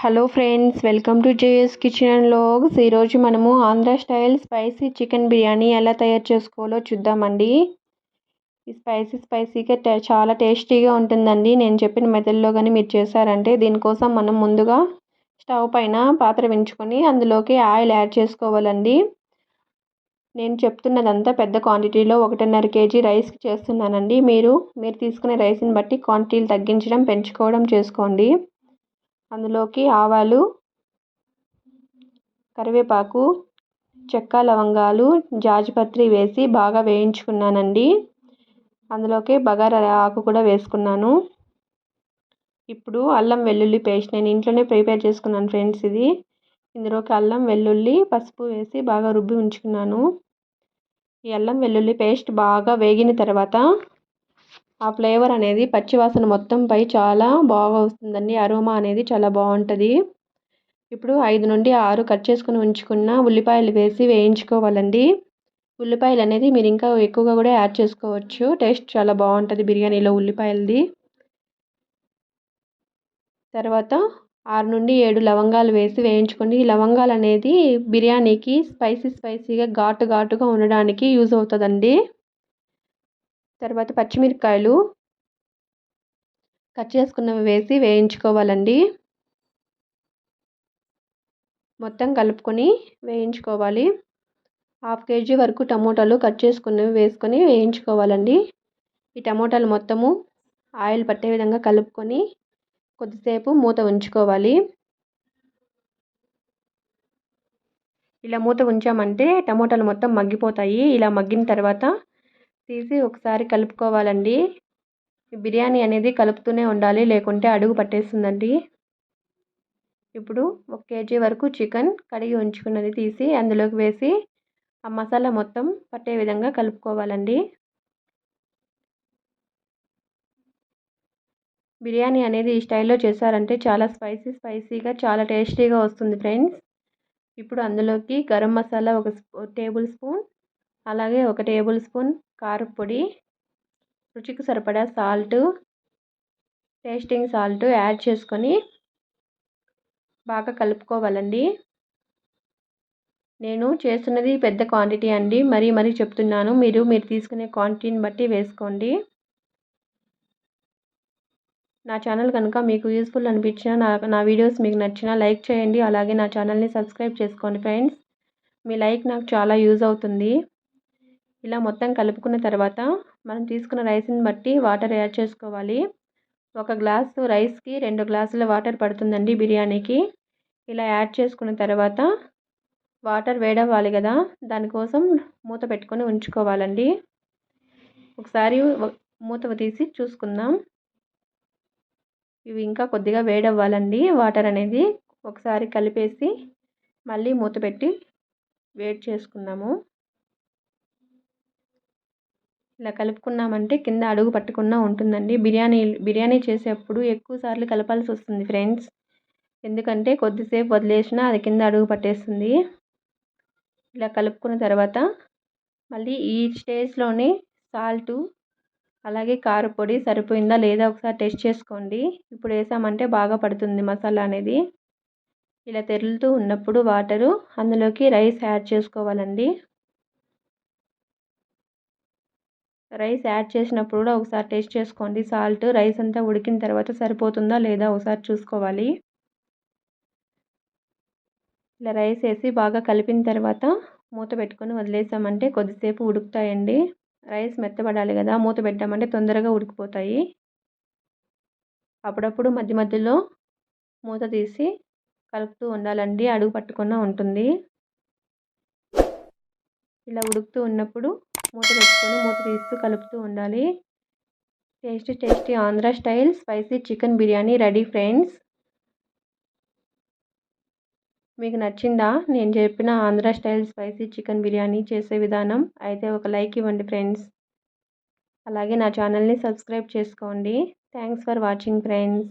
Hello friends welcome to JS kitchen and logs ఈరోజు మనము Andhra style spicy chicken biryani ఎలా తయారు చేసుకోవాలో చూద్దామండి. ఈ స్పైసీ స్పైసీగా చాలా టేస్టీగా ఉంటుందండి. నేను చెప్పిన మెథడ్లో కానీ మీరు చేశారంటే దీనికోసం మనం ముందుగా స్టవ్ పైన పాత్ర పెంచుకొని అందులోకి ఆయిల్ యాడ్ చేసుకోవాలండి. నేను చెప్తున్నదంతా పెద్ద క్వాంటిటీలో ఒకటిన్నర కేజీ రైస్కి చేస్తున్నానండి. మీరు మీరు తీసుకునే రైస్ని బట్టి క్వాంటిటీలు తగ్గించడం పెంచుకోవడం చేసుకోండి. అందులోకి ఆవాలు కరివేపాకు చెక్క లవంగాలు జాజిపత్రి వేసి బాగా వేయించుకున్నానండి. అందులోకి బగారా ఆకు కూడా వేసుకున్నాను. ఇప్పుడు అల్లం వెల్లుల్లి పేస్ట్ నేను ఇంట్లోనే ప్రిపేర్ చేసుకున్నాను ఫ్రెండ్స్ ఇది. ఇందులోకి అల్లం వెల్లుల్లి పసుపు వేసి బాగా రుబ్బి ఉంచుకున్నాను. ఈ అల్లం వెల్లుల్లి పేస్ట్ బాగా వేగిన తర్వాత ఆ ఫ్లేవర్ అనేది పచ్చివాసన మొత్తం పై చాలా బాగా వస్తుందండి. అరోమా అనేది చాలా బాగుంటుంది. ఇప్పుడు ఐదు నుండి ఆరు కట్ చేసుకుని ఉంచుకున్న ఉల్లిపాయలు వేసి వేయించుకోవాలండి. ఉల్లిపాయలు అనేది మీరు ఇంకా ఎక్కువగా కూడా యాడ్ చేసుకోవచ్చు. టేస్ట్ చాలా బాగుంటుంది బిర్యానీలో ఉల్లిపాయలది. తర్వాత ఆరు నుండి ఏడు లవంగాలు వేసి వేయించుకోండి. ఈ లవంగాలు అనేది బిర్యానీకి స్పైసీ స్పైసీగా ఘాటు ఘాటుగా ఉండడానికి యూజ్ అవుతుందండి. తర్వాత పచ్చిమిరపకాయలు కట్ చేసుకున్నవి వేసి వేయించుకోవాలండి. మొత్తం కలుపుకొని వేయించుకోవాలి. హాఫ్ కేజీ వరకు టమోటాలు కట్ చేసుకున్నవి వేసుకొని వేయించుకోవాలండి. ఈ టమోటాలు మొత్తము ఆయిల్ పట్టే విధంగా కలుపుకొని కొద్దిసేపు మూత ఉంచుకోవాలి. ఇలా మూత ఉంచామంటే టమోటాలు మొత్తం మగ్గిపోతాయి. ఇలా మగ్గిన తర్వాత తీసి ఒకసారి కలుపుకోవాలండి. బిర్యానీ అనేది కలుపుతూనే ఉండాలి లేకుంటే అడుగు పట్టేస్తుందండి. ఇప్పుడు ఒక కేజీ వరకు చికెన్ కడిగి ఉంచుకున్నది తీసి అందులోకి వేసి ఆ మసాలా మొత్తం పట్టే విధంగా కలుపుకోవాలండి. బిర్యానీ అనేది ఈ స్టైల్లో చేశారంటే చాలా స్పైసీ స్పైసీగా చాలా టేస్టీగా వస్తుంది ఫ్రెండ్స్. ఇప్పుడు అందులోకి గరం మసాలా ఒక టేబుల్ స్పూన్ అలాగే ఒక టేబుల్ స్పూన్ కారపొడి రుచికి సరిపడా సాల్ట్ టేస్టింగ్ సాల్ట్ యాడ్ చేసుకొని బాగా కలుపుకోవాలండి. నేను చేస్తున్నది పెద్ద క్వాంటిటీ అండి. మరీ మరీ చెప్తున్నాను. మీరు మీరు తీసుకునే క్వాంటిటీని బట్టి వేసుకోండి. నా ఛానల్ కనుక మీకు యూస్ఫుల్ అనిపించిన నా నా వీడియోస్ మీకు నచ్చినా లైక్ చేయండి. అలాగే నా ఛానల్ని సబ్స్క్రైబ్ చేసుకోండి ఫ్రెండ్స్. మీ లైక్ నాకు చాలా యూజ్ అవుతుంది. ఇలా మొత్తం కలుపుకున్న తర్వాత మనం తీసుకున్న రైస్ని బట్టి వాటర్ యాడ్ చేసుకోవాలి. ఒక గ్లాసు రైస్కి రెండు గ్లాసుల వాటర్ పడుతుందండి బిర్యానీకి. ఇలా యాడ్ చేసుకున్న తర్వాత వాటర్ వేడవ్వాలి కదా దానికోసం మూత పెట్టుకొని ఉంచుకోవాలండి. ఒకసారి మూత తీసి చూసుకుందాం. ఇవి ఇంకా కొద్దిగా వేడవ్వాలండి వాటర్ అనేది. ఒకసారి కలిపేసి మళ్ళీ మూత పెట్టి వేడి చేసుకుందాము. ఇలా కలుపుకున్నామంటే కింద అడుగు పట్టకుండా ఉంటుందండి. బిర్యానీ బిర్యానీ చేసేప్పుడు ఎక్కువ సార్లు కలపాల్సి వస్తుంది ఫ్రెండ్స్. ఎందుకంటే కొద్దిసేపు వదిలేసినా అది కింద అడుగు పట్టేస్తుంది. ఇలా కలుపుకున్న తర్వాత మళ్ళీ ఈ స్టేజ్లోనే సాల్టు అలాగే కారపొడి సరిపోయిందా లేదా ఒకసారి టెస్ట్ చేసుకోండి. ఇప్పుడు వేసామంటే బాగా పడుతుంది మసాలా అనేది. ఇలా తెరులుతూ ఉన్నప్పుడు వాటరు అందులోకి రైస్ యాడ్ చేసుకోవాలండి. రైస్ యాడ్ చేసినప్పుడు కూడా ఒకసారి టేస్ట్ చేసుకోండి. సాల్ట్ రైస్ అంతా ఉడికిన తర్వాత సరిపోతుందా లేదా ఒకసారి చూసుకోవాలి. ఇలా రైస్ వేసి బాగా కలిపిన తర్వాత మూత పెట్టుకొని వదిలేసామంటే కొద్దిసేపు ఉడుకుతాయండి. రైస్ మెత్తబడాలి కదా మూత పెట్టామంటే తొందరగా ఉడికిపోతాయి. అప్పుడప్పుడు మధ్య మధ్యలో మూత తీసి కలుపుతూ ఉండాలండి. అడుగు పట్టకుండా ఉంటుంది. ఇలా ఉడుకుతూ ఉన్నప్పుడు మూత పెట్టుకొని మూత తీస్తూ కలుపుతూ ఉండాలి. Tasty tasty Andhra style spicy chicken biryani ready friends. మీకు నచ్చిందా? నేను చెప్పిన Andhra style spicy chicken biryani చేసే విధానం అయితే ఒక లైక్ ఇవ్వండి ఫ్రెండ్స్. అలాగే నా ఛానల్ని సబ్స్క్రైబ్ చేసుకోండి. Thanks for watching friends.